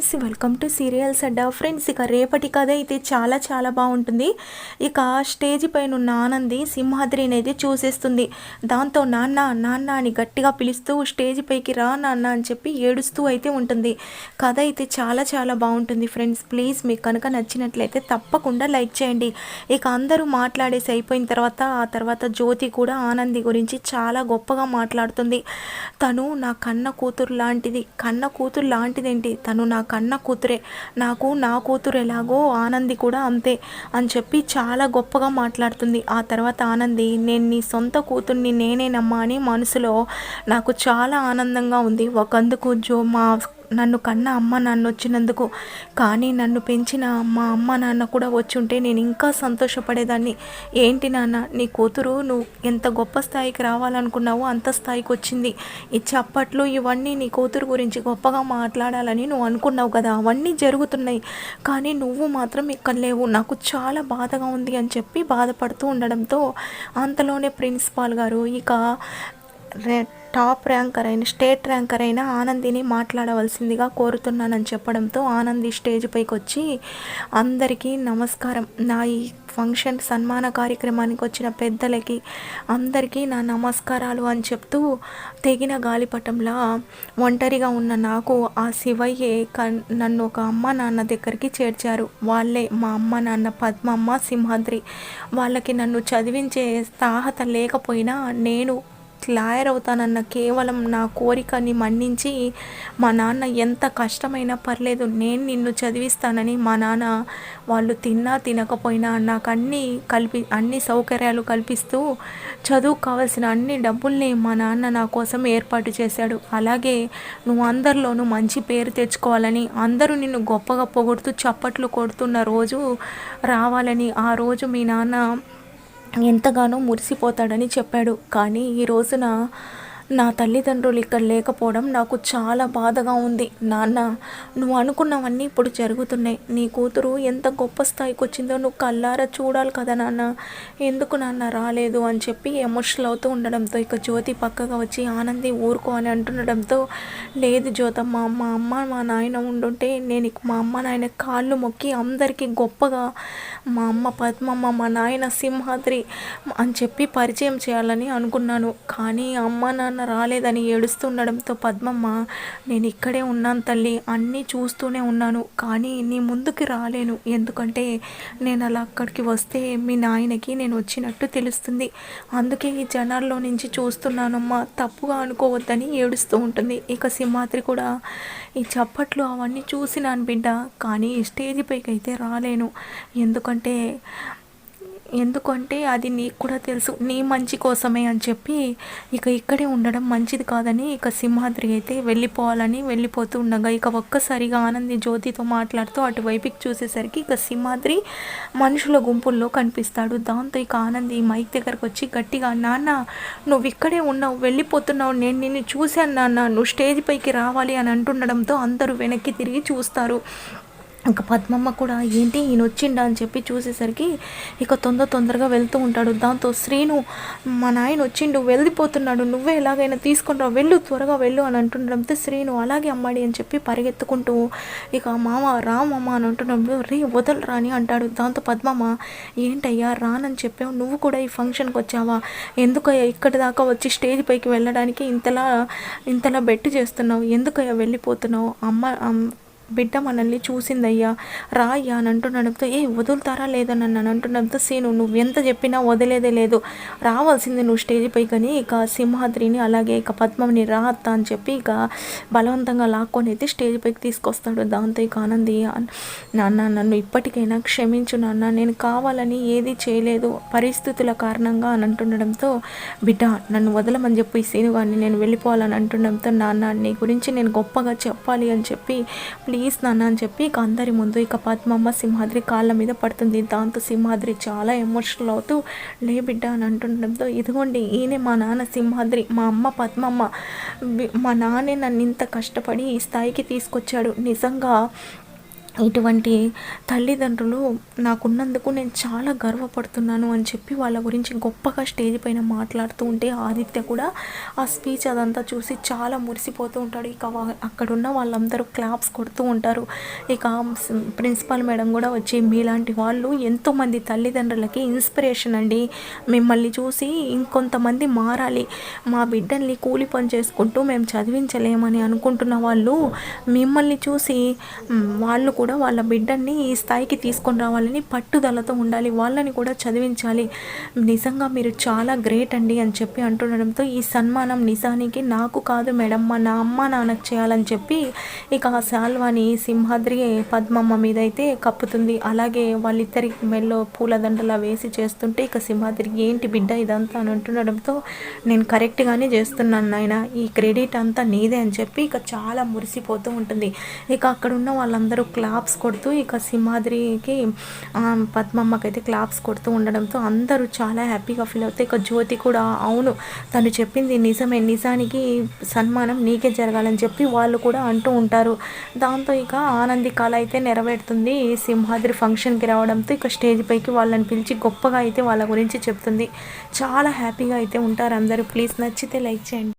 Friends welcome to serials Adda friends ఇక రేపటి కథ అయితే చాలా చాలా బాగుంటుంది. ఇక స్టేజ్ పైన ఉన్న ఆనంది సింహాద్రిని అయితే చూసేస్తుంది. దాంతో నాన్న నాన్న అని గట్టిగా పిలుస్తూ స్టేజ్ పైకి రా నాన్న అని చెప్పి ఏడుస్తూ అయితే ఉంటుంది. కథ అయితే చాలా చాలా బాగుంటుంది ఫ్రెండ్స్. ప్లీజ్ మీకు కనుక నచ్చినట్లయితే తప్పకుండా లైక్ చేయండి. ఇక అందరూ మాట్లాడేసి అయిపోయిన తర్వాత ఆ తర్వాత జ్యోతి కూడా ఆనంది గురించి చాలా గొప్పగా మాట్లాడుతుంది. తను నా కన్న కూతురు లాంటిది. కన్న కూతురు లాంటిదేంటి? తను నా కన్న కూతురే. నాకు నా కూతురు ఎలాగో ఆనంది కూడా అంతే అని చెప్పి చాలా గొప్పగా మాట్లాడుతుంది. ఆ తర్వాత ఆనంది నేను నీ సొంత కూతుర్ని నేనేనమ్మా అని మనసులో నాకు చాలా ఆనందంగా ఉంది. ఒకందుకు జో మా నన్ను కన్న అమ్మ నాన్న వచ్చినందుకు కానీ నన్ను పెంచిన మా అమ్మ నాన్న కూడా వచ్చి ఉంటే నేను ఇంకా సంతోషపడేదాన్ని. ఏంటి నాన్న నీ కూతురు నువ్వు ఎంత గొప్ప స్థాయికి రావాలనుకున్నావో అంత స్థాయికి వచ్చింది. ఈ చప్పట్లు ఇవన్నీ నీ కూతురు గురించి గొప్పగా మాట్లాడాలని నువ్వు అనుకున్నావు కదా. అవన్నీ జరుగుతున్నాయి. కానీ నువ్వు మాత్రం ఇక్కడ లేవు. నాకు చాలా బాధగా ఉంది అని చెప్పి బాధపడుతూ ఉండడంతో అంతలోనే ప్రిన్సిపాల్ గారు ఇక రే టాప్ ర్యాంకర్ అయిన స్టేట్ ర్యాంకర్ అయిన ఆనందిని మాట్లాడవలసిందిగా కోరుతున్నానని చెప్పడంతో ఆనంది స్టేజ్ పైకి వచ్చి అందరికీ నమస్కారం. నా ఈ ఫంక్షన్ సన్మాన కార్యక్రమానికి వచ్చిన పెద్దలకి అందరికీ నా నమస్కారాలు అని చెప్తూ తెగిన గాలిపటంలా ఒంటరిగా ఉన్న నాకు ఆ శివయ్యే క నన్ను ఒక అమ్మ నాన్న దగ్గరికి చేర్చారు. వాళ్ళే మా అమ్మ నాన్న పద్మమ్మ సింహాద్రి. వాళ్ళకి నన్ను చదివించే స్థాహత లేకపోయినా నేను లాయర్ అవుతానన్న కేవలం నా కోరికని మన్నించి మా నాన్న ఎంత కష్టమైనా పర్లేదు నేను నిన్ను చదివిస్తానని మా నాన్న వాళ్ళు తిన్నా తినకపోయినా నాకు అన్నీ కల్పి అన్ని సౌకర్యాలు కల్పిస్తూ చదువు కావలసిన అన్ని డబ్బుల్ని మా నాన్న నా కోసం ఏర్పాటు చేశాడు. అలాగే నువ్వు అందరిలోనూ మంచి పేరు తెచ్చుకోవాలని అందరూ నిన్ను గొప్పగా పొగుడుతూ చప్పట్లు కొడుతున్న రోజు రావాలని ఆ రోజు మీ నాన్న ఎంతగానో మురిసిపోతాడని చెప్పాడు. కానీ ఈ రోజున నా తల్లిదండ్రులు ఇక్కడ లేకపోవడం నాకు చాలా బాధగా ఉంది. నాన్న నువ్వు అనుకున్నవన్నీ ఇప్పుడు జరుగుతున్నాయి. నీ కూతురు ఎంత గొప్ప స్థాయికి వచ్చిందో నువ్వు కల్లారా చూడాలి కదా నాన్న. ఎందుకు నాన్న రాలేదు అని చెప్పి ఎమోషనల్ అవుతూ ఉండడంతో ఇక జ్యోతి పక్కగా వచ్చి ఆనంది ఊరుకో అని అంటుండడంతో లేదు జ్యోతమ్మ మా అమ్మ మా నాయన ఉండుంటే నేను మా అమ్మ నాయన కాళ్ళు మొక్కి అందరికీ గొప్పగా మా అమ్మ పద్మమ్మ మా నాయన సింహాద్రి అని చెప్పి పరిచయం చేయాలని అనుకున్నాను. కానీ అమ్మ నాన్న రాలేదని ఏడుస్తుండడంతో పద్మమ్మ నేను ఇక్కడే ఉన్నాను తల్లి అన్నీ చూస్తూనే ఉన్నాను కానీ నీ ముందుకి రాలేను. ఎందుకంటే నేను అలా అక్కడికి వస్తే మీ నాయనకి నేను వచ్చినట్టు తెలుస్తుంది. అందుకే ఈ జనాల్లో నుంచి చూస్తున్నానమ్మా తప్పుగా అనుకోవద్దని ఏడుస్తూ ఉంటుంది. ఇక సింహాద్రి కూడా ఈ చప్పట్లు అవన్నీ చూసినాను బిడ్డ కానీ స్టేజ్ పైకి అయితే రాలేను. ఎందుకంటే ఎందుకంటే అది నీకు కూడా తెలుసు. నీ మంచి కోసమే అని చెప్పి ఇక ఇక్కడే ఉండడం మంచిది కాదని ఇక సింహాద్రి అయితే వెళ్ళిపోవాలని వెళ్ళిపోతూ ఉండగా ఇక ఒక్కసారిగా ఆనంది జ్యోతితో మాట్లాడుతూ అటువైపుకి చూసేసరికి ఇక సింహాద్రి మనుషుల గుంపుల్లో కనిపిస్తాడు. దాంతో ఇక ఆనంది మైక్ దగ్గరకు వచ్చి గట్టిగా నాన్న నువ్వు ఇక్కడే ఉన్నావు వెళ్ళిపోతున్నావు నేను నిన్ను చూశాను నాన్న నువ్వు స్టేజ్ పైకి రావాలి అని అంటుండడంతో అందరూ వెనక్కి తిరిగి చూస్తారు. ఇంకా పద్మమ్మ కూడా ఏంటి ఈయన వచ్చిండా? అని చెప్పి చూసేసరికి ఇక తొందర తొందరగా వెళ్తూ ఉంటాడు. దాంతో శ్రీను మా నాయన వచ్చిండు వెళ్ళిపోతున్నాడు. నువ్వే ఎలాగైనా తీసుకుంటా వెళ్ళు త్వరగా వెళ్ళు అని అంటుండడంతో శ్రీను అలాగే అమ్మాడి అని చెప్పి పరిగెత్తుకుంటూ ఇక మామ రామమ్మ అని అంటున్నప్పుడు రే వదలరా అని అంటాడు. దాంతో పద్మమ్మ ఏంటయ్యా రానని చెప్పావు. నువ్వు కూడా ఈ ఫంక్షన్కి వచ్చావా? ఎందుకయ్యా ఇక్కడి దాకా వచ్చి స్టేజ్ పైకి వెళ్ళడానికి ఇంతలా ఇంతలా బెట్టు చేస్తున్నావు? ఎందుకయ్యా వెళ్ళిపోతున్నావు? అమ్మ బిడ్డ మనల్ని చూసిందయ్యా రా అని అంటుండడంతో ఏ వదులుతారా లేదా నన్ను? అని అంటుండడంతో సీను నువ్వు ఎంత చెప్పినా వదిలేదే లేదు. రావాల్సింది నువ్వు స్టేజ్ పై కానీ ఇక సింహాద్రిని అలాగే ఇక పద్మని రా అత్త అని చెప్పి ఇక బలవంతంగా లాక్కొని అయితే స్టేజ్ పైకి తీసుకొస్తాడు దాంతో ఇక ఆనంది నాన్న నన్ను ఇప్పటికైనా క్షమించు నాన్న. నేను కావాలని ఏది చేయలేదు. పరిస్థితుల కారణంగా అని అంటుండడంతో బిడ్డ నన్ను వదలమని చెప్పి ఈ సీను గారిని నేను వెళ్ళిపోవాలని అంటుండడంతో నాన్న నీ గురించి నేను గొప్పగా చెప్పాలి అని చెప్పి ప్లీజ్ నాన్న అని చెప్పి ఇక అందరి ముందు ఇక పద్మమ్మ సింహాద్రి కాళ్ళ మీద పడుతుంది. దాంతో సింహాద్రి చాలా ఎమోషనల్ అవుతూ లే బిడ్డ అని అంటుండడంతో ఇదిగోండి ఈయనే మా నాన్న సింహాద్రి మా అమ్మ పద్మమ్మ. మా నాన్నే నన్ను ఇంత కష్టపడి ఈ స్థాయికి తీసుకొచ్చాడు. నిజంగా ఇటువంటి తల్లిదండ్రులు నాకున్నందుకు నేను చాలా గర్వపడుతున్నాను అని చెప్పి వాళ్ళ గురించి గొప్పగా స్టేజ్ పైన మాట్లాడుతూ ఉంటే ఆదిత్య కూడా ఆ స్పీచ్ అదంతా చూసి చాలా మురిసిపోతూ ఉంటాడు. ఇక అక్కడున్న వాళ్ళందరూ క్లాప్స్ కొడుతూ ఉంటారు. ఇక ప్రిన్సిపాల్ మేడం కూడా వచ్చి మీలాంటి వాళ్ళు ఎంతోమంది తల్లిదండ్రులకి ఇన్స్పిరేషన్ అండి. మిమ్మల్ని చూసి ఇంకొంతమంది మారాలి. మా బిడ్డల్ని కూలి పని చేసుకుంటూ మేము చదివించలేమని అనుకుంటున్న వాళ్ళు మిమ్మల్ని చూసి వాళ్ళు కూడా వాళ్ళ బిడ్డల్ని ఈ స్థాయికి తీసుకొని రావాలని పట్టుదలతో ఉండాలి. వాళ్ళని కూడా చదివించాలి. నిజంగా మీరు చాలా గ్రేట్ అండి అని చెప్పి అంటుండడంతో ఈ సన్మానం నిజానికి నాకు కాదు మేడం. మా నా అమ్మ నాన్నకు చేయాలని చెప్పి ఇక ఆ శాల్వాని సింహాద్రి పద్మమ్మ మీద అయితే కప్పుతుంది. అలాగే వాళ్ళిద్దరి మెల్లో పూలదండలా వేసి చేస్తుంటే ఇక సింహాద్రి ఏంటి బిడ్డ ఇదంతా అని అంటుండడంతో నేను కరెక్ట్గానే చేస్తున్నాను నాయన. ఈ క్రెడిట్ అంతా నీదే అని చెప్పి ఇక చాలా మురిసిపోతూ ఉంటుంది. ఇక అక్కడ ఉన్న వాళ్ళందరూ క్లాప్స్ కొడుతూ ఇక సింహాద్రికి పద్మమ్మకి అయితే క్లాప్స్ కొడుతూ ఉండడంతో అందరూ చాలా హ్యాపీగా ఫీల్ అవుతాయి ఇక జ్యోతి కూడా అవును తను చెప్పింది నిజమే. నిజానికి సన్మానం నీకే జరగాలని చెప్పి వాళ్ళు కూడా అంటూ ఉంటారు. దాంతో ఇక ఆనంది కళ అయితే నెరవేరుతుంది. సింహాద్రి ఫంక్షన్కి రావడంతో ఇక స్టేజ్ పైకి వాళ్ళని పిలిచి గొప్పగా అయితే వాళ్ళ గురించి చెప్తుంది. చాలా హ్యాపీగా అయితే ఉంటారు అందరూ. ప్లీజ్ నచ్చితే లైక్ చేయండి.